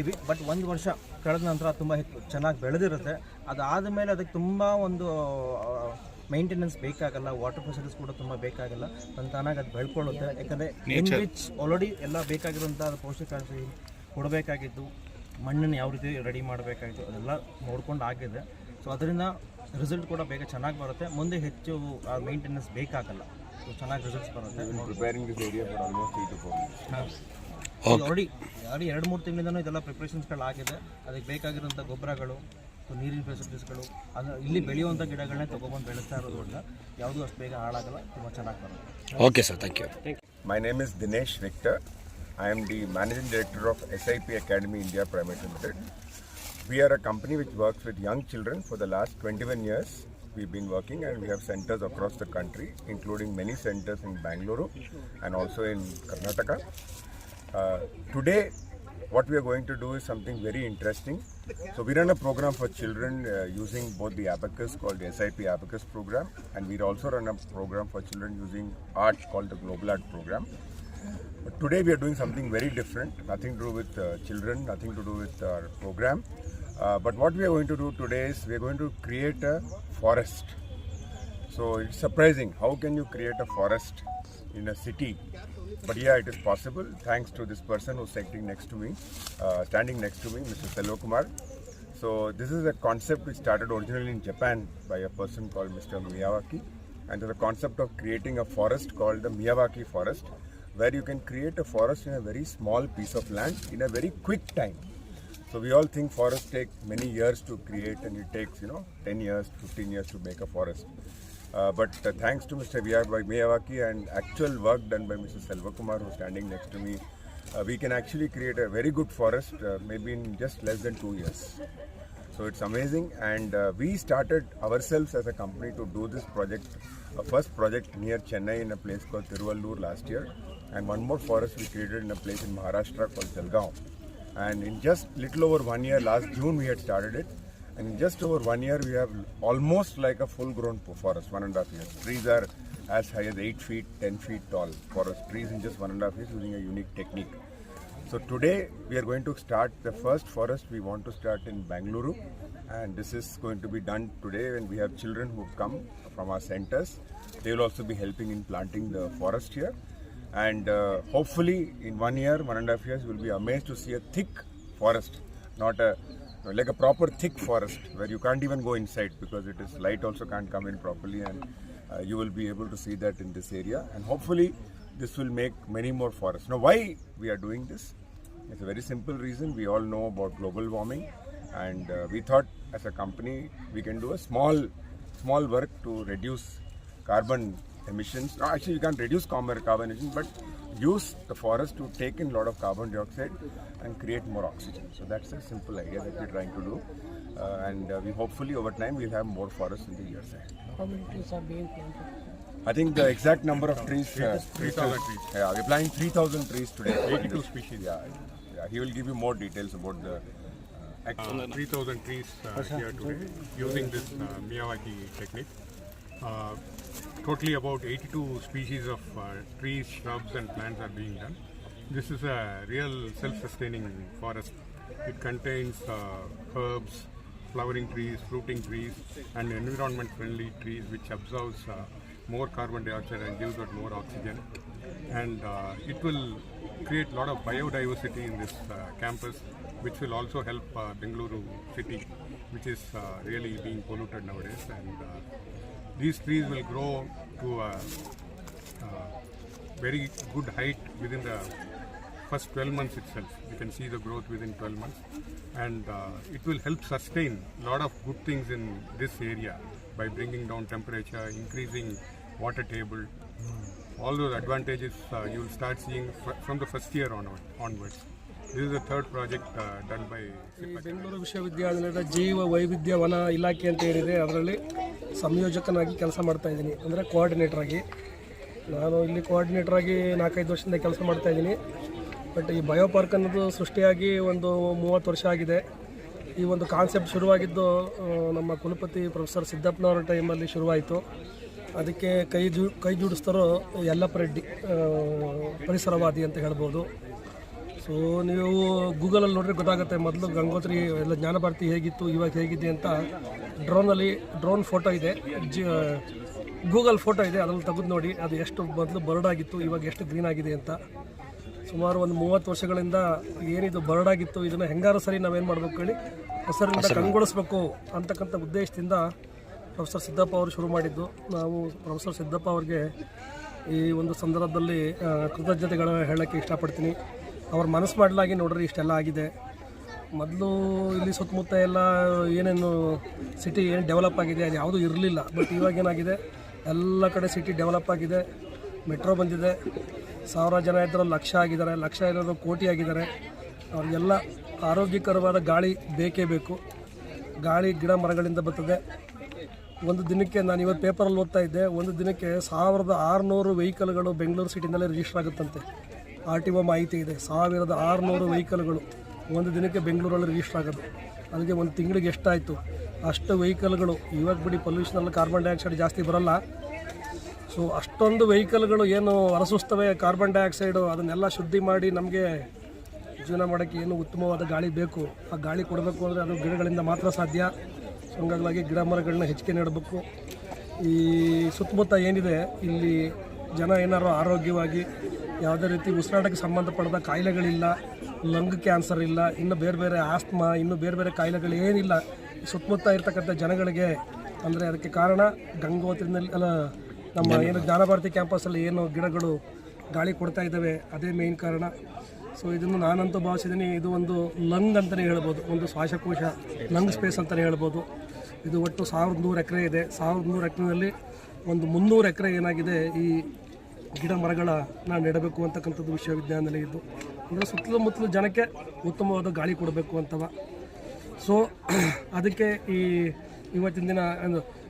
ಇಟ್ಟಿದ್ದೀವಿ ಬಟ್ ಒಂದು ವರ್ಷ ಕಳೆದ ನಂತರ ತುಂಬ ಹೆಚ್ಚು ಚೆನ್ನಾಗಿ ಬೆಳೆದಿರುತ್ತೆ. ಅದಾದ ಮೇಲೆ ಅದಕ್ಕೆ ತುಂಬ ಒಂದು ಮೈಂಟೆನೆನ್ಸ್ ಬೇಕಾಗಲ್ಲ ವಾಟರ್ ಫೆಸಿಲಿಟೀಸ್ ಕೂಡ ತುಂಬ ಬೇಕಾಗಲ್ಲ. ತಾನಾಗಿ ಅದು ಬೆಳ್ಕೊಳ್ಳುತ್ತೆ. ಯಾಕಂದರೆ ರಿಚ್ ಆಲ್ರೆಡಿ ಎಲ್ಲ ಬೇಕಾಗಿರುವಂಥ ಪೌಷ್ಟಿಕಾಂಶ ಕೊಡಬೇಕಾಗಿದ್ದು ಮಣ್ಣನ್ನು ಯಾವ ರೀತಿ ರೆಡಿ ಮಾಡಬೇಕಾಗಿತ್ತು ಅದೆಲ್ಲ ನೋಡ್ಕೊಂಡು ಆಗಿದೆ. ಸೊ ಅದರಿಂದ ರಿಸಲ್ಟ್ ಕೂಡ ಬೇಗ ಚೆನ್ನಾಗಿ ಬರುತ್ತೆ. ಮುಂದೆ ಹೆಚ್ಚು ಮೈಂಟೆನೆನ್ಸ್ ಬೇಕಾಗಲ್ಲ. ಸೊ ಚೆನ್ನಾಗಿ ರಿಸಲ್ಟ್ಸ್ ಬರುತ್ತೆ. ಆಲ್ರೆಡಿ ಎರಡು ಮೂರು ತಿಂಗಳಿಂದ ಇದೆಲ್ಲ ಪ್ರಿಪ್ರೇಷನ್ಸ್ಗಳು ಆಗಿದೆ. ಅದಕ್ಕೆ ಬೇಕಾಗಿರುವಂಥ ಗೊಬ್ಬರಗಳು ನೀರಿನ ಫೆಸಿಲಿಟೀಸ್ಗಳು ಗಳು ಇಲ್ಲಿ ಬೆಳೆಯುವಂತ ಗಿಡಗಳನ್ನ ತಗೊಂಡ್ಬಂದು ಬೆಳೆಸ್ತಾ ಇರೋದ್ರಿಂದ ಯಾವುದು ಅಷ್ಟು ಬೇಗ ಹಾಳಾಗಲ್ಲ ತುಂಬಾ ಚೆನ್ನಾಗಿ ಬರುತ್ತೆ. Okay sir thank you my name is Dinesh Victor I am the managing director of S I P academy India private limited we are a company which works with young children for the last twenty one years we been working and we have centres across the country including many centres in Bangalore and also in Karnataka Uh, today, what we are going to do is something very interesting. So we run a program for children uh, using both the abacus called the SIP abacus program, and we also run a program for children using art called the Global Art program. But today we are doing something very different, nothing to do with uh, children, nothing to do with our program. Uh, but what we are going to do today is we are going to create a forest. So it's surprising. How can you create a forest in a city? But yeah, it is possible thanks to this person who's sitting next to me, uh, standing next to me, Mr. Selva Kumar. So this is a concept which started originally in Japan by a person called Mr. Miyawaki. And a concept of creating a forest called the Miyawaki forest, where you can create a forest in a very small piece of land in a very quick time. So we all think forests take many years to create, and it takes you know 10 years, 15 years to make a forest. Uh, but uh, thanks to Mr. Miyawaki and actual work done by Mr. Selvakumar, who's standing next to me, uh, we can actually create a very good forest, uh, maybe in just less than two years. So it's amazing, and uh, we started ourselves as a company to do this project, a first project near Chennai in a place called Tiruvallur last year, and one more forest we created in a place in Maharashtra called Jalgaon. And in just little over one year, last June we had started it, and in just over one year we have almost like a full-grown forest, one and a half years. Trees are as high as eight feet, ten feet tall. Forest trees in just one and a half years using a unique technique. So today we are going to start the first forest we want to start in Bangalore and this is going to be done today when we have children who have come from our centers. They will also be helping in planting the forest here and uh, hopefully in one year, one and a half years, you will be amazed to see a thick forest, not a like a proper thick forest where you can't even go inside because it is light also can't come in properly and uh, you will be able to see that in this area and hopefully this will make many more forests. Now why we are doing this? It's a very simple reason. We all know about global warming, and uh, we thought as a company we can do a small, small work to reduce carbon emissions. No, actually, you can't reduce carbon carbon emissions, but use the forest to take in a lot of carbon dioxide and create more oxygen. So that's a simple idea that we're trying to do, uh, and uh, we hopefully over time we'll have more forests in the years ahead. How many trees are being planted? I think the exact number of trees. Uh, 3,000 trees. Yeah, we're planting 3,000 trees today. 82 species. Yeah, yeah. He will give you more details about the uh, uh, 3,000 trees uh, here today using this uh, Miyawaki technique. Totally about 82 species of uh, trees, shrubs and plants are being done. This is a real self-sustaining forest. It contains uh, herbs, flowering trees, fruiting trees and environment-friendly trees which absorbs uh, more carbon dioxide and gives out more oxygen. And uh, it will create a lot of biodiversity in this uh, campus which will also help uh, Bengaluru city which is really being polluted nowadays and these trees will grow to a, uh very good height within the first 12 months itself. You can see the growth within 12 months, and uh, it will help sustain a lot of good things in this area by bringing down temperature, increasing water table. All those advantages uh, you will start seeing fr- from the first year onward, onwards. This is uh, done by ಈ ಬೆಂಗಳೂರು ವಿಶ್ವವಿದ್ಯಾನಿಲಯದ ಜೀವ ವೈವಿಧ್ಯ ವನ ಇಲಾಖೆ ಅಂತ ಹೇಳಿದರೆ ಅದರಲ್ಲಿ ಸಂಯೋಜಕನಾಗಿ ಕೆಲಸ ಮಾಡ್ತಾ ಇದ್ದೀನಿ. ಅಂದರೆ ಕೋಆರ್ಡಿನೇಟರ್ ಆಗಿ. ನಾನು ಇಲ್ಲಿ ಕೋಆರ್ಡಿನೇಟರ್ ಆಗಿ ನಾಲ್ಕೈದು ವರ್ಷದಿಂದ ಕೆಲಸ ಮಾಡ್ತಾ ಇದ್ದೀನಿ. ಬಟ್ ಈ ಬಯೋ ಪಾರ್ಕ್ ಅನ್ನೋದು ಸೃಷ್ಟಿಯಾಗಿ ಒಂದು ಮೂವತ್ತು ವರ್ಷ ಆಗಿದೆ. ಈ ಒಂದು ಕಾನ್ಸೆಪ್ಟ್ ಶುರುವಾಗಿದ್ದು ನಮ್ಮ ಕುಲಪತಿ ಪ್ರೊಫೆಸರ್ ಸಿದ್ದಪ್ಪನವರ ಟೈಮಲ್ಲಿ ಶುರುವಾಯಿತು. ಅದಕ್ಕೆ ಕೈ ಜು ಕೈ ಜೋಡಿಸ್ತಾರೋ ಯಲ್ಲಪ್ಪ ರೆಡ್ಡಿ ಪರಿಸರವಾದಿ ಅಂತ ಹೇಳ್ಬೋದು. ಸೊ ನೀವು ಗೂಗಲಲ್ಲಿ ನೋಡಿದ್ರೆ ಗೊತ್ತಾಗುತ್ತೆ. ಮೊದಲು ಗಂಗೋತ್ರಿ ಎಲ್ಲ ಜ್ಞಾನಭಾರತಿ ಹೇಗಿತ್ತು ಇವಾಗ ಹೇಗಿದೆ ಅಂತ ಡ್ರೋನಲ್ಲಿ ಡ್ರೋನ್ ಫೋಟೋ ಇದೆ. ಜಿ ಗೂಗಲ್ ಫೋಟೋ ಇದೆ. ಅದರಲ್ಲಿ ತೆಗೆದು ನೋಡಿ ಅದು ಎಷ್ಟು ಮೊದಲು ಬರಡಾಗಿತ್ತು ಇವಾಗ ಎಷ್ಟು ಗ್ರೀನ್ ಆಗಿದೆ ಅಂತ. ಸುಮಾರು ಒಂದು ಮೂವತ್ತು ವರ್ಷಗಳಿಂದ ಏನಿದು ಬರಡಾಗಿತ್ತು ಇದನ್ನು ಹೆಂಗಾರು ಸರಿ ನಾವೇನು ಮಾಡಬೇಕು ಹೇಳಿ ಹೆಸರಿಂದ ಕಂಗೊಳಿಸ್ಬೇಕು ಅಂತಕ್ಕಂಥ ಉದ್ದೇಶದಿಂದ ಪ್ರೊಫೆಸರ್ ಸಿದ್ದಪ್ಪ ಅವರು ಶುರು ಮಾಡಿದ್ದು. ನಾವು ಪ್ರೊಫೆಸರ್ ಸಿದ್ದಪ್ಪ ಅವ್ರಿಗೆ ಈ ಒಂದು ಸಂದರ್ಭದಲ್ಲಿ ಕೃತಜ್ಞತೆಗಳನ್ನು ಕೃತಜ್ಞತೆಗಳು ಹೇಳೋಕ್ಕೆ ಇಷ್ಟಪಡ್ತೀನಿ. ಅವ್ರ ಮನಸ್ಸು ಮಾಡಲಾಗಿ ನೋಡ್ರಿ, ಇಷ್ಟೆಲ್ಲ ಆಗಿದೆ. ಮೊದಲು ಇಲ್ಲಿ ಸುತ್ತಮುತ್ತ ಎಲ್ಲ ಏನೇನು ಸಿಟಿ ಏನು ಡೆವಲಪ್ ಆಗಿದೆ, ಅದು ಯಾವುದೂ ಇರಲಿಲ್ಲ. ಬಟ್ ಇವಾಗ ಏನಾಗಿದೆ, ಎಲ್ಲ ಕಡೆ ಸಿಟಿ ಡೆವಲಪ್ ಆಗಿದೆ. ಮೆಟ್ರೋ ಬಂದಿದೆ. ಸಾವಿರ ಜನ ಇದ್ದರು ಲಕ್ಷ ಆಗಿದ್ದಾರೆ. ಲಕ್ಷ ಇರೋದು ಕೋಟಿ ಆಗಿದ್ದಾರೆ. ಅವ್ರಿಗೆಲ್ಲ ಆರೋಗ್ಯಕರವಾದ ಗಾಳಿ ಬೇಕೇ ಬೇಕು. ಗಾಳಿ, ಗಿಡ ಮರಗಳಿಂದ ಬರ್ತದೆ. ಒಂದು ದಿನಕ್ಕೆ ನಾನು ಇವತ್ತು ಪೇಪರಲ್ಲಿ ಓದ್ತಾ ಇದ್ದೆ. ಒಂದು ದಿನಕ್ಕೆ ಸಾವಿರದ ಆರುನೂರು ವೆಹಿಕಲ್ಗಳು ಬೆಂಗಳೂರು ಸಿಟಿನಲ್ಲೇ ರಿಜಿಸ್ಟರ್ ಆಗುತ್ತಂತೆ. ಆರ್ ಟಿ ಒ ಮಾಹಿತಿ ಇದೆ. ಸಾವಿರದ ಆರುನೂರು ವೆಹಿಕಲ್ಗಳು ಒಂದು ದಿನಕ್ಕೆ ಬೆಂಗಳೂರಲ್ಲಿ ರಿಜಿಸ್ಟರ್ ಆಗೋದು. ಅದಕ್ಕೆ ಒಂದು ತಿಂಗಳಿಗೆ ಎಷ್ಟಾಯಿತು? ಅಷ್ಟು ವೆಹಿಕಲ್ಗಳು, ಇವಾಗ ಬಿಡಿ ಪೊಲ್ಯೂಷನಲ್ಲಿ ಕಾರ್ಬನ್ ಡೈಆಕ್ಸೈಡ್ ಜಾಸ್ತಿ ಬರಲ್ಲ. ಸೊ ಅಷ್ಟೊಂದು ವೆಹಿಕಲ್ಗಳು ಏನು ಹೊರಸೂಸ್ತವೆ ಕಾರ್ಬನ್ ಡೈಆಕ್ಸೈಡು ಅದನ್ನೆಲ್ಲ ಶುದ್ಧಿ ಮಾಡಿ ನಮಗೆ ಜೀವನ ಮಾಡೋಕ್ಕೆ ಏನು ಉತ್ತಮವಾದ ಗಾಳಿ ಬೇಕು. ಆ ಗಾಳಿ ಕೊಡಬೇಕು ಅಂದರೆ ಅದು ಗಿಡಗಳಿಂದ ಮಾತ್ರ ಸಾಧ್ಯ. ಸೊ ಹಂಗಾಗಿ ಗಿಡ ಮರಗಳನ್ನ ಹೆಚ್ಚಿಗೆ ನೆಡಬೇಕು. ಈ ಸುತ್ತಮುತ್ತ ಏನಿದೆ, ಇಲ್ಲಿ ಜನ ಏನಾರು ಆರೋಗ್ಯವಾಗಿ ಯಾವುದೇ ರೀತಿ ಉಸಿರಾಟಕ್ಕೆ ಸಂಬಂಧಪಡದ ಕಾಯಿಲೆಗಳಿಲ್ಲ ಲಂಗ್ ಕ್ಯಾನ್ಸರ್ ಇಲ್ಲ ಇನ್ನು ಬೇರೆ ಬೇರೆ ಆಸ್ಮಾ ಇನ್ನು ಬೇರೆ ಬೇರೆ ಕಾಯಿಲೆಗಳು ಏನಿಲ್ಲ. ಸುತ್ತಮುತ್ತ ಇರತಕ್ಕಂಥ ಜನಗಳಿಗೆ ಅಂದರೆ ಅದಕ್ಕೆ ಕಾರಣ ಗಂಗೋತ್ರಿನಲ್ಲಿ ಅಲ್ಲ ನಮ್ಮ ಏನು ಜ್ಞಾನಭಾರತಿ ಕ್ಯಾಂಪಸಲ್ಲಿ ಏನು ಗಿಡಗಳು ಗಾಳಿ ಕೊಡ್ತಾ ಇದ್ದಾವೆ ಅದೇ ಮೇಯ್ನ್ ಕಾರಣ. ಸೊ ಇದನ್ನು ನಾನಂತೂ ಭಾವಿಸಿದ್ದೀನಿ ಇದು ಒಂದು ಲಂಗ್ ಅಂತಲೇ ಹೇಳ್ಬೋದು ಒಂದು ಶ್ವಾಸಕೋಶ ಲಂಗ್ ಸ್ಪೇಸ್ ಅಂತಲೇ ಹೇಳ್ಬೋದು. ಇದು ಒಟ್ಟು ಸಾವಿರದ ನೂರು ಎಕರೆ ಇದೆ. ಸಾವಿರದ ನೂರು ಎಕರೆನಲ್ಲಿ ಒಂದು ಮುನ್ನೂರು ಎಕರೆ ಏನಾಗಿದೆ ಈ ಗಿಡ ಮರಗಳನ್ನ ನೆಡಬೇಕು ಅಂತಕ್ಕಂಥದ್ದು ವಿಶ್ವವಿದ್ಯಾನಿಲಯ ಇದ್ದು. ಅಂದರೆ ಸುತ್ತಲೂ ಮುತ್ತಲು ಜನಕ್ಕೆ ಉತ್ತಮವಾದ ಗಾಳಿ ಕೊಡಬೇಕು ಅಂತವ. ಸೊ ಅದಕ್ಕೆ ಈ ಇವತ್ತಿನ ದಿನ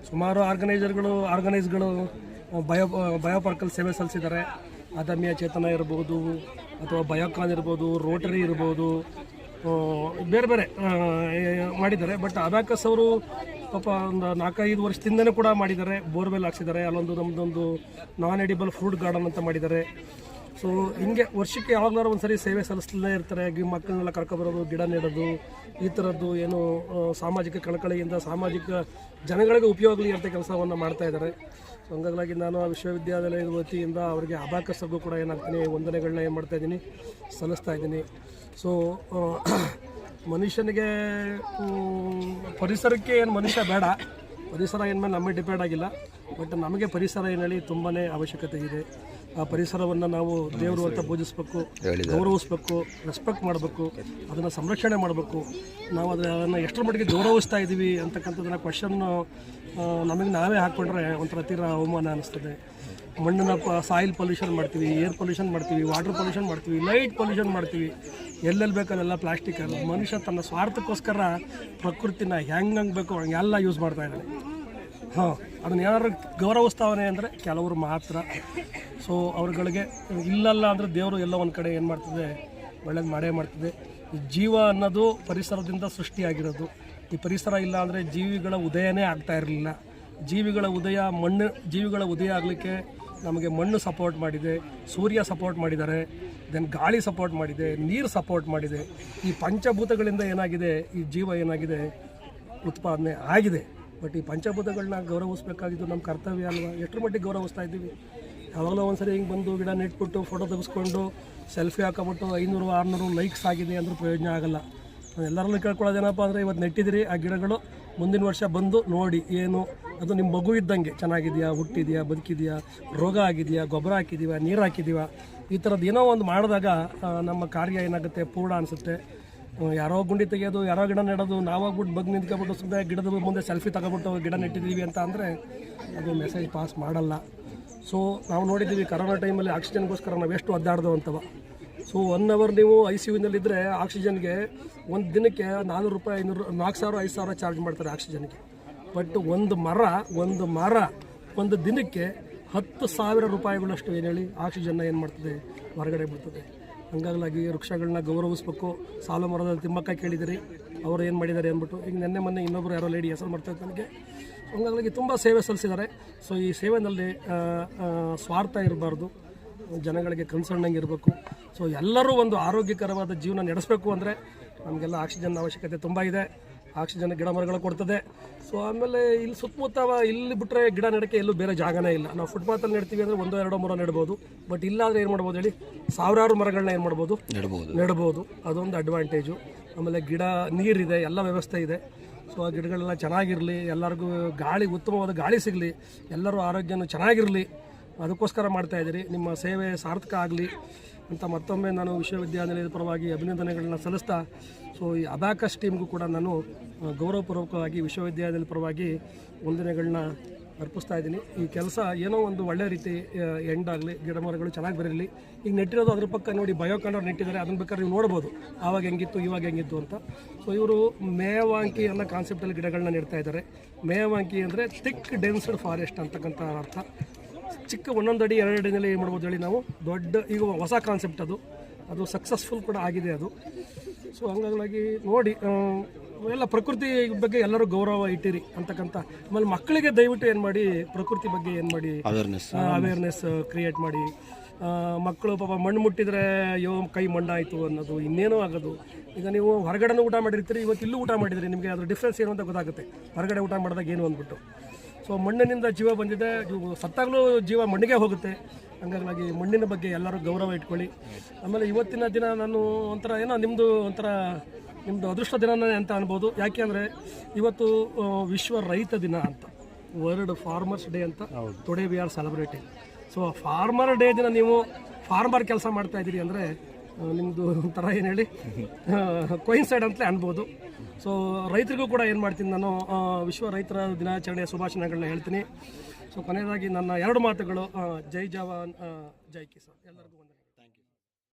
ಸುಮಾರು ಆರ್ಗನೈಸರ್ಗಳು ಆರ್ಗನೈಸ್ಗಳು, ಬಯೋ, ಬಯೋಪಾರ್ಕಲ್ಲಿ ಸೇವೆ ಸಲ್ಲಿಸಿದ್ದಾರೆ. ಅದಮ್ಯ ಚೇತನ ಇರ್ಬೋದು, ಅಥವಾ ಬಯೋಕಾನ್ ಇರ್ಬೋದು, ರೋಟರಿ ಇರ್ಬೋದು ಬೇರೆ ಬೇರೆ ಮಾಡಿದ್ದಾರೆ. ಬಟ್ ಅಬ್ಯಾಕಸ್ ಅವರು ಪಾಪ ಒಂದು ನಾಲ್ಕೈದು ವರ್ಷದಿಂದನೇ ಕೂಡ ಮಾಡಿದ್ದಾರೆ, ಬೋರ್ವೆಲ್ ಹಾಕ್ಸಿದ್ದಾರೆ, ಅಲ್ಲೊಂದು ನಮ್ಮದೊಂದು ನಾನ್ ಎಡಿಬಲ್ ಫ್ರೂಟ್ ಗಾರ್ಡನ್ ಅಂತ ಮಾಡಿದ್ದಾರೆ. ಸೊ ಹಿಂಗೆ ವರ್ಷಕ್ಕೆ ಯಾವಾಗಲಾರು ಒಂದು ಸರಿ ಸೇವೆ ಸಲ್ಲಿಸ್ತಲೇ ಇರ್ತಾರೆ ಮಕ್ಕಳನ್ನೆಲ್ಲ ಕರ್ಕೊಬರೋದು ಗಿಡ ನೆಡೋದು, ಈ ಥರದ್ದು ಏನು ಸಾಮಾಜಿಕ ಕಳಕಳಿಯಿಂದ ಸಾಮಾಜಿಕ ಜನಗಳಿಗೆ ಉಪಯೋಗಲಿ ಅಂತ ಕೆಲಸವನ್ನು ಮಾಡ್ತಾ ಇದ್ದಾರೆ. ಸೊ ಹಂಗಾಗಿ ನಾನು ಆ ವಿಶ್ವವಿದ್ಯಾಲಯದ ವತಿಯಿಂದ ಅವರಿಗೆ ಅಬಾಕಸ್ಗೂ ಕೂಡ ಏನಾಗ್ತೀನಿ ವಂದನೆಗಳನ್ನ ಏನು ಮಾಡ್ತಾ ಇದ್ದೀನಿ, ಸಲ್ಲಿಸ್ತಾ ಇದ್ದೀನಿ. ಸೊ ಮನುಷ್ಯನಿಗೆ ಪರಿಸರಕ್ಕೆ ಏನು ಮನುಷ್ಯ ಬೇಡ. ಪರಿಸರ ಏನು ಮೇಲೆ ನಮಗೆ ಡಿಪೆಂಡ್ ಆಗಿಲ್ಲ. ಬಟ್ ನಮಗೆ ಪರಿಸರ ಏನು ಹೇಳಿ ತುಂಬಾ ಅವಶ್ಯಕತೆ ಇದೆ. ಆ ಪರಿಸರವನ್ನು ನಾವು ದೇವರು ಅಂತ ಪೂಜಿಸ್ಬೇಕು ಗೌರವಿಸ್ಬೇಕು ರೆಸ್ಪೆಕ್ಟ್ ಮಾಡಬೇಕು ಅದನ್ನು ಸಂರಕ್ಷಣೆ ಮಾಡಬೇಕು. ನಾವು ಅದನ್ನು ಎಷ್ಟರ ಮಟ್ಟಿಗೆ ಗೌರವಿಸ್ತಾ ಇದ್ದೀವಿ ಅಂತಕ್ಕಂಥದ್ದನ್ನ ಕ್ವಶನ್ನು ನಮಗೆ ನಾವೇ ಹಾಕ್ಕೊಂಡ್ರೆ ಒಂಥರ ತೀರ ಅವಮಾನ ಅನಿಸ್ತದೆ. ಮಣ್ಣನ್ನು ಸಾಯಿಲ್ ಪೊಲ್ಯೂಷನ್ ಮಾಡ್ತೀವಿ ಏರ್ ಪೊಲ್ಯೂಷನ್ ಮಾಡ್ತೀವಿ ವಾಟರ್ ಪೊಲ್ಯೂಷನ್ ಮಾಡ್ತೀವಿ ಲೈಟ್ ಪೊಲ್ಯೂಷನ್ ಮಾಡ್ತೀವಿ. ಎಲ್ಲೆಲ್ಲಿ ಬೇಕಲ್ಲೆಲ್ಲ ಪ್ಲಾಸ್ಟಿಕ್ ಮನುಷ್ಯ ತನ್ನ ಸ್ವಾರ್ಥಕ್ಕೋಸ್ಕರ ಪ್ರಕೃತಿನ ಹೆಂಗೆ ಬೇಕೋ ಹಂಗೆಲ್ಲ ಯೂಸ್ ಮಾಡ್ತಾ ಇದ್ದಾನೆ. ಹಾಂ, ಅದನ್ನ ಏನಾದ್ರು ಗೌರವಿಸ್ತಾವನೆ ಅಂದರೆ ಕೆಲವರು ಮಾತ್ರ. ಸೊ ಅವ್ರುಗಳಿಗೆ ಇಲ್ಲಲ್ಲ ಅಂದರೆ ದೇವರು ಎಲ್ಲ ಒಂದು ಕಡೆ ಏನು ಮಾಡ್ತದೆ? ಒಳ್ಳೇದು ಮಾಡೇ ಮಾಡ್ತದೆ. ಜೀವ ಅನ್ನೋದು ಪರಿಸರದಿಂದ ಸೃಷ್ಟಿಯಾಗಿರೋದು. ಈ ಪರಿಸರ ಇಲ್ಲ ಅಂದರೆ ಜೀವಿಗಳ ಉದಯನೇ ಆಗ್ತಾ ಇರಲಿಲ್ಲ. ಜೀವಿಗಳ ಉದಯ ಮಣ್ಣು, ಜೀವಿಗಳ ಉದಯ ಆಗಲಿಕ್ಕೆ ನಮಗೆ ಮಣ್ಣು ಸಪೋರ್ಟ್ ಮಾಡಿದೆ, ಸೂರ್ಯ ಸಪೋರ್ಟ್ ಮಾಡಿದ್ದಾರೆ ದೆನ್ ಗಾಳಿ ಸಪೋರ್ಟ್ ಮಾಡಿದೆ, ನೀರು ಸಪೋರ್ಟ್ ಮಾಡಿದೆ. ಈ ಪಂಚಭೂತಗಳಿಂದ ಏನಾಗಿದೆ, ಈ ಜೀವ ಏನಾಗಿದೆ, ಉತ್ಪಾದನೆ ಆಗಿದೆ. ಬಟ್ ಈ ಪಂಚಭೂತಗಳನ್ನ ಗೌರವಿಸ್ಬೇಕಾಗಿದ್ದು ನಮ್ಮ ಕರ್ತವ್ಯ ಅಲ್ವಾ? ಎಷ್ಟರ ಮಟ್ಟಿಗೆ ಗೌರವಿಸ್ತಾ ಇದ್ದೀವಿ? ಯಾವಾಗಲೋ ಒಂದ್ಸರಿ ಹಿಂಗೆ ಬಂದು ಗಿಡ ನೆಟ್ಬಿಟ್ಟು ಫೋಟೋ ತೆಗೆಸ್ಕೊಂಡು ಸೆಲ್ಫಿ ಹಾಕೋಬಿಟ್ಟು ಐನೂರು, ಆರುನೂರು ಲೈಕ್ಸ್ ಆಗಿದೆ ಅಂದ್ರೆ ಪ್ರಯೋಜನ ಆಗಲ್ಲ. ಎಲ್ಲರಲ್ಲೂ ಕೇಳ್ಕೊಳ್ಳೋದೇನಪ್ಪ ಅಂದರೆ ಇವತ್ತು ನೆಟ್ಟಿದ್ದೀರಿ ಆ ಗಿಡಗಳು, ಮುಂದಿನ ವರ್ಷ ಬಂದು ನೋಡಿ ಏನು ಅದು ನಿಮ್ಮ ಮಗು ಇದ್ದಂಗೆ ಚೆನ್ನಾಗಿದೆಯಾ, ಹುಟ್ಟಿದೆಯಾ, ಬದುಕಿದೆಯಾ, ರೋಗ ಆಗಿದೆಯಾ, ಗೊಬ್ಬರ ಹಾಕಿದೀವ ನೀರು ಹಾಕಿದೀವ ಈ ಥರದ್ದು ಏನೋ ಒಂದು ಮಾಡಿದಾಗ ನಮ್ಮ ಕಾರ್ಯ ಏನಾಗುತ್ತೆ? ಪೂರ್ಣ ಅನಿಸುತ್ತೆ. ಯಾರೋ ಗುಂಡಿ ತೆಗೆಯೋದು, ಯಾರೋ ಗಿಡ ನೆಡೋದು, ನಾವಾಗ್ಬಿಟ್ಟು ಬಗ್ಗೆ ನಿಂತ್ಕೊಬಿಟ್ಟು ಸುಮ್ಮನೆ ಗಿಡದ ಮುಂದೆ ಸೆಲ್ಫಿ ತಗೊಬಿಟ್ಟು ಗಿಡ ನೆಟ್ಟಿದ್ದೀವಿ ಅಂತ ಅಂದರೆ ಅದು ಮೆಸೇಜ್ ಪಾಸ್ ಮಾಡಲ್ಲ. ಸೊ ನಾವು ನೋಡಿದ್ದೀವಿ ಕರೋನಾ ಟೈಮಲ್ಲಿ ಆಕ್ಸಿಜನ್ಗೋಸ್ಕರ ನಾವು ಎಷ್ಟು ಒದ್ದಾಡ್ದು ಅಂತವ. ಸೊ ಒನ್ ಅವರ್ ನೀವು ಐ ಸಿ ಯುನಲ್ಲಿದ್ದರೆ ಆಕ್ಸಿಜನ್ಗೆ ಒಂದು ದಿನಕ್ಕೆ ನಾನ್ನೂರು ರೂಪಾಯಿ ಐನೂರು, ನಾಲ್ಕು ಸಾವಿರ, ಐದು ಸಾವಿರ ಚಾರ್ಜ್ ಮಾಡ್ತಾರೆ ಆಕ್ಸಿಜನ್ಗೆ ಬಟ್ ಒಂದು ಮರ ಒಂದು ಮರ ಒಂದು ದಿನಕ್ಕೆ ಹತ್ತು ಸಾವಿರ ರೂಪಾಯಿಗಳಷ್ಟು ಏನು ಹೇಳಿ ಆಕ್ಸಿಜನ್ನ ಏನು ಮಾಡ್ತದೆ? ಹೊರಗಡೆ ಬಿಡ್ತದೆ ಹಂಗಾಗಲಾಗಿ ವೃಕ್ಷಗಳನ್ನ ಗೌರವಿಸ್ಬೇಕು. ಸಾಲು ಮರದ ತಿಮ್ಮಕ್ಕ ಕೇಳಿದಿರಿ. ಅವರು ಏನು ಮಾಡಿದ್ದಾರೆ ಅಂದ್ಬಿಟ್ಟು ಈಗ ನಿನ್ನೆ ಮೊನ್ನೆ ಇನ್ನೊಬ್ಬರು ಯಾರೋ ಲೇಡಿ ಹೆಸರು ಮಾಡ್ತಾ ಇತ್ತು ನನಗೆ. ಹಂಗಾಗಲಾಗಿ ತುಂಬ ಸೇವೆ ಸಲ್ಲಿಸಿದ್ದಾರೆ. ಸೊ ಈ ಆ, ಸ್ವಾರ್ಥ ಇರಬಾರ್ದು. ಜನಗಳಿಗೆ ಕನ್ಸರ್ನಂಗೆ ಇರಬೇಕು. ಸೊ ಎಲ್ಲರೂ ಒಂದು ಆರೋಗ್ಯಕರವಾದ ಜೀವನ ನಡೆಸಬೇಕು ಅಂದರೆ ನಮಗೆಲ್ಲ ಆಕ್ಸಿಜನ್ ಅವಶ್ಯಕತೆ ತುಂಬ ಇದೆ. ಆಕ್ಸಿಜನ್ ಗಿಡ ಮರಗಳು ಕೊಡ್ತದೆ. ಸೊ ಆಮೇಲೆ ಇಲ್ಲಿ ಸುತ್ತಮುತ್ತ ಇಲ್ಲಿ ಬಿಟ್ಟರೆ ಗಿಡ ನೆಡಕ್ಕೆ ಎಲ್ಲೂ ಬೇರೆ ಜಾಗನೇ ಇಲ್ಲ. ನಾವು ಫುಟ್ಪಾತಲ್ಲಿ ನೆಡ್ತೀವಿ ಅಂದರೆ ಒಂದೋ ಎರಡೋ ಮರ ನೆಡ್ಬೋದು. ಬಟ್ ಇಲ್ಲಾದರೆ ಏನು ಮಾಡ್ಬೋದು ಹೇಳಿ ಸಾವಿರಾರು ಮರಗಳನ್ನ ಏನು ಮಾಡ್ಬೋದು? ನೆಡ್ಬೋದು. ನೆಡ್ಬೋದು. ಅದೊಂದು ಅಡ್ವಾಂಟೇಜು ಆಮೇಲೆ ಗಿಡ ನೀರಿದೆ ಎಲ್ಲ ವ್ಯವಸ್ಥೆ ಇದೆ. ಸೊ ಆ ಗಿಡಗಳೆಲ್ಲ ಚೆನ್ನಾಗಿರಲಿ ಎಲ್ಲರಿಗೂ ಗಾಳಿ ಉತ್ತಮವಾದ ಗಾಳಿ ಸಿಗಲಿ ಎಲ್ಲರೂ ಆರೋಗ್ಯನೂ ಚೆನ್ನಾಗಿರಲಿ ಅದಕ್ಕೋಸ್ಕರ ಮಾಡ್ತಾ ಇದ್ದೀರಿ. ನಿಮ್ಮ ಸೇವೆ ಸಾರ್ಥಕ ಆಗಲಿ ಅಂತ ಮತ್ತೊಮ್ಮೆ ನಾನು ವಿಶ್ವವಿದ್ಯಾನಿಲಯದ ಪರವಾಗಿ ಅಭಿನಂದನೆಗಳನ್ನ ಸಲ್ಲಿಸ್ತಾ, ಸೊ ಈ ಅಬಾಕಸ್ ಟೀಮ್ಗೂ ಕೂಡ ನಾನು ಗೌರವಪೂರ್ವಕವಾಗಿ ವಿಶ್ವವಿದ್ಯಾಲಯದ ಪರವಾಗಿ ವಂದನೆಗಳನ್ನ ಅರ್ಪಿಸ್ತಾ ಇದ್ದೀನಿ. ಈ ಕೆಲಸ ಏನೋ ಒಂದು ಒಳ್ಳೆ ರೀತಿ ಎಂಡ್ ಆಗಲಿ ಗಿಡ ಮರಗಳು ಚೆನ್ನಾಗಿ ಬರಲಿ. ಈಗ ನೆಟ್ಟಿರೋದು ಅದ್ರ ಪಕ್ಕ ನೋಡಿ ಬಯೋಕಂಡರ್ ನೆಟ್ಟಿದ್ದಾರೆ. ಅದನ್ನ ಬೇಕಾದ್ರೆ ನೀವು ನೋಡ್ಬೋದು. ಆವಾಗ ಹೆಂಗಿತ್ತು, ಇವಾಗ ಹೆಂಗಿತ್ತು ಅಂತ. ಸೊ ಇವರು ಮೇವಾಂಕಿ ಅನ್ನೋ ಕಾನ್ಸೆಪ್ಟಲ್ಲಿ ಗಿಡಗಳನ್ನ ನೆಡ್ತಾ ಇದ್ದಾರೆ. ಮೇವಾಂಕಿ ಅಂದರೆ ಥಿಕ್ ಡೆನ್ಸ್ಡ್ ಫಾರೆಸ್ಟ್ ಅಂತಕ್ಕಂಥ ಅರ್ಥ. ಚಿಕ್ಕ ಒಂದೊಂದು ಅಡಿ ಎರಡು ಅಡಿನಲ್ಲಿ ಏನು ಮಾಡ್ಬೋದು ಹೇಳಿ ನಾವು? ದೊಡ್ಡ ಈಗ ಹೊಸ ಕಾನ್ಸೆಪ್ಟ್ ಅದು. ಅದು ಸಕ್ಸಸ್ಫುಲ್ ಕೂಡ ಆಗಿದೆ ಅದು. ಸೊ ಹಂಗಾಗಿ ನೋಡಿ ಎಲ್ಲ ಪ್ರಕೃತಿ ಬಗ್ಗೆ ಎಲ್ಲರೂ ಗೌರವ ಇಟ್ಟಿರಿ ಅಂತಕ್ಕಂಥ ಆಮೇಲೆ ಮಕ್ಕಳಿಗೆ ದಯವಿಟ್ಟು ಏನು ಮಾಡಿ ಪ್ರಕೃತಿ ಬಗ್ಗೆ ಏನು ಮಾಡಿ ಅವೇರ್ನೆಸ್ ಕ್ರಿಯೇಟ್ ಮಾಡಿ ಮಕ್ಕಳು ಪಾಪ ಮಣ್ಣು ಮುಟ್ಟಿದ್ರೆ ಅಯ್ಯೋ ಕೈ ಮಣ್ಣಾಯಿತು ಅನ್ನೋದು ಇನ್ನೇನೋ ಆಗೋದು. ಈಗ ನೀವು ಹೊರಗಡೆನೂ ಊಟ ಮಾಡಿರ್ತೀರಿ ಇವತ್ತು ಇಲ್ಲೂ ಊಟ ಮಾಡಿದ್ರಿ ನಿಮಗೆ ಅದ್ರ ಡಿಫ್ರೆನ್ಸ್ ಏನು ಅಂತ ಗೊತ್ತಾಗುತ್ತೆ. ಹೊರಗಡೆ ಊಟ ಮಾಡಿದಾಗ ಏನು ಅಂದ್ಬಿಟ್ಟು. ಸೊ ಮಣ್ಣಿನಿಂದ ಜೀವ ಬಂದಿದೆ. ಸತ್ತಾಗಲೂ ಜೀವ ಮಣ್ಣಿಗೆ ಹೋಗುತ್ತೆ. ಹಂಗಾಗಿ ಮಣ್ಣಿನ ಬಗ್ಗೆ ಎಲ್ಲರೂ ಗೌರವ ಇಟ್ಕೊಳ್ಳಿ. ಆಮೇಲೆ ಇವತ್ತಿನ ದಿನ ನಾನು ಒಂಥರ ಏನೋ ನಿಮ್ಮದು ಒಂಥರ ನಿಮ್ಮದು ಅದೃಷ್ಟ ದಿನನೇ ಅಂತ ಅನ್ಬೋದು. ಯಾಕೆ ಅಂದರೆ ಇವತ್ತು ವಿಶ್ವ ರೈತ ದಿನ ಅಂತ. ವರ್ಲ್ಡ್ ಫಾರ್ಮರ್ಸ್ ಡೇ ಅಂತ today we are celebrating so farmer day ದಿನ ನೀವು ಫಾರ್ಮರ್ ಕೆಲಸ ಮಾಡ್ತಾ ಇದ್ದೀರಿ ಅಂದರೆ ನಿಮ್ಮದು ಒಂಥರ ಏನು ಹೇಳಿ ಕೊಯಿನ್ಸೈಡ್ ಅಂತಲೇ ಅನ್ಬೋದು. ಸೊ ರೈತರಿಗೂ ಕೂಡ ಏನು ಮಾಡ್ತೀನಿ ನಾನು ವಿಶ್ವ ರೈತರ ದಿನಾಚರಣೆಯ ಶುಭಾಶಯಗಳನ್ನ ಹೇಳ್ತೀನಿ. ಸೊ ಕೊನೆಯದಾಗಿ ನನ್ನ ಎರಡು ಮಾತುಗಳು ಜೈ ಜವಾನ್ ಜೈ ಕಿಸಾನ್. ಎಲ್ಲರಿಗೂ